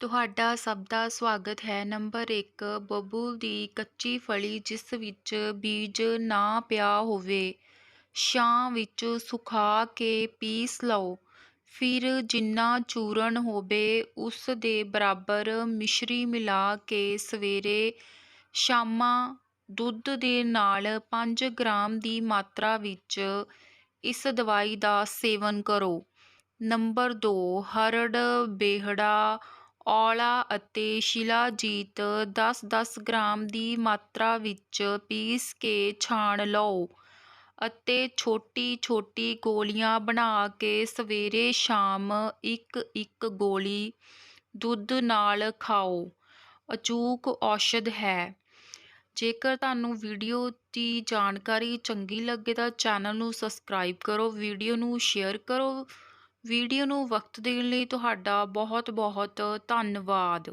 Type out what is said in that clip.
ਤੁਹਾਡਾ ਸਭ ਦਾ ਸਵਾਗਤ ਹੈ। ਨੰਬਰ ਇੱਕ ਬੱਬੂ ਦੀ ਕੱਚੀ ਫਲੀ ਜਿਸ ਵਿੱਚ ਬੀਜ ਨਾ ਪਿਆ ਹੋਵੇ, ਛਾਂ ਵਿੱਚ ਸੁਕਾ ਕੇ ਪੀਸ ਲਓ। ਫਿਰ ਜਿੰਨਾ ਚੂਰਨ ਹੋਵੇ, ਉਸ ਦੇ ਬਰਾਬਰ ਮਿਸ਼ਰੀ ਮਿਲਾ ਕੇ ਸਵੇਰੇ ਸ਼ਾਮਾਂ ਦੁੱਧ ਦੇ ਨਾਲ 5 ਗ੍ਰਾਮ ਦੀ ਮਾਤਰਾ ਵਿੱਚ ਇਸ ਦਵਾਈ ਦਾ ਸੇਵਨ ਕਰੋ। ਨੰਬਰ 2 ਹਰੜ ਬੇਹੜਾ ਔਲਾ ਅਤੇ ਸ਼ਿਲਾਜੀਤ ਦਸ ਦਸ ਗ੍ਰਾਮ ਦੀ ਮਾਤਰਾ ਵਿੱਚ ਪੀਸ ਕੇ ਛਾਣ ਲਓ ਅਤੇ ਛੋਟੀ-ਛੋਟੀ ਗੋਲੀਆਂ ਬਣਾ ਕੇ ਸਵੇਰੇ ਸ਼ਾਮ ਇੱਕ-ਇੱਕ ਗੋਲੀ ਦੁੱਧ ਨਾਲ ਖਾਓ। ਅਚੂਕ ਔਸ਼ਧ ਹੈ। ਜੇਕਰ ਤੁਹਾਨੂੰ ਵੀਡੀਓ ਦੀ ਜਾਣਕਾਰੀ ਚੰਗੀ ਲੱਗੇ ਤਾਂ ਚੈਨਲ ਨੂੰ ਸਬਸਕ੍ਰਾਈਬ ਕਰੋ, ਵੀਡੀਓ ਨੂੰ ਸ਼ੇਅਰ ਕਰੋ ਵੀਡੀਓ ਨੂੰ ਵਕਤ ਦੇਣ ਲਈ ਤੁਹਾਡਾ ਬਹੁਤ ਬਹੁਤ ਧੰਨਵਾਦ।